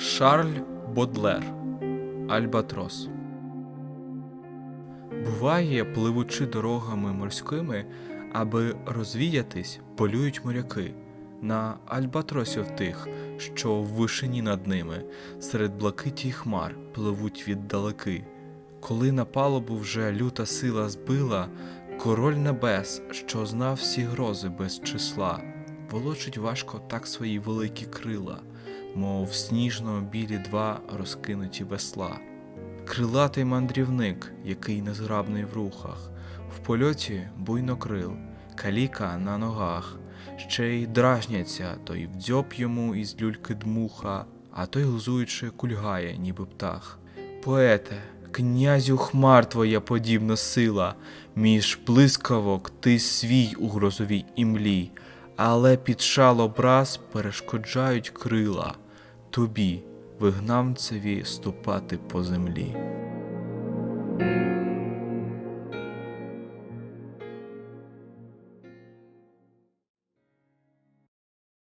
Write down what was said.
Шарль Бодлер Альбатрос. Буває, пливучи дорогами морськими, аби розвіятись, полюють моряки на альбатросів тих, що в вишині над ними, серед блакиті хмар пливуть віддалеки. Коли на палубу вже люта сила збила, король небес, що знав всі грози без числа, волочить важко так свої великі крила, мов сніжно білі два розкинуті весла. Крилатий мандрівник, який незграбний в рухах, в польоті буйно крил, каліка на ногах, ще й дражняться, то й вдзьоб йому із люльки дмуха, а той глузуючи кульгає, ніби птах. Поете, князю хмар твоя подібна сила, між блискавок ти свій у грозовій імлі, але під шал образ перешкоджають крила тобі, вигнамцеві, ступати по землі.